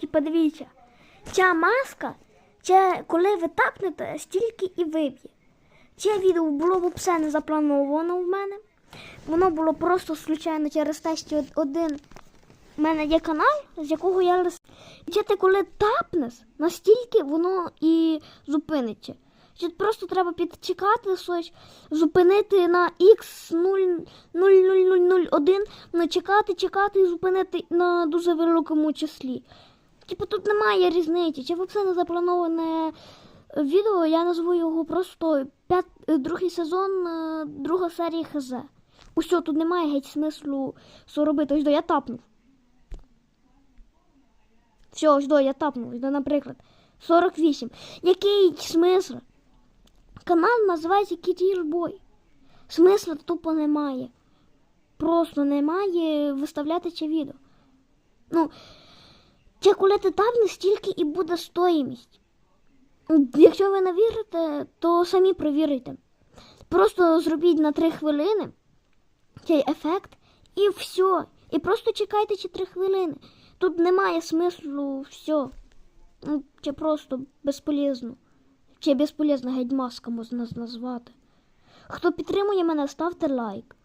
Типа дивіться, ця маска, це коли ви тапнете, стільки і виб'є. Це відео було б все не заплановано в мене. Воно було просто случайно через те, що один в мене є канал, з якого я лис. І це ти коли тапнеш, настільки воно і зупиниться. Це просто треба підчекати щось, зупинити на x 00001, ну чекати і зупинити на дуже великому числі. Типу тут немає різниці. Це взагалі не заплановане відео, я назву його просто п'ят... е, другий сезон, е, друга серія ХЗ. Усьо, тут немає геть смислу що робити. Ось до я тапнув. Все, ось до я тапнув. Ось до, наприклад, 48. Який смисл? Канал називається Кітір Бой. Смисла тупо немає. Просто немає виставляти це відео. Ну, це коли ти тапнеш, стільки і буде стоїмість. Якщо ви не вірите, то самі провірите. Просто зробіть на 3 хвилини цей ефект і все. І просто чекайте ці 3 хвилини. Тут немає смислу все. Ну, це просто безполезно. Чи безполезна геть маска можна назвати. Хто підтримує мене, ставте лайк.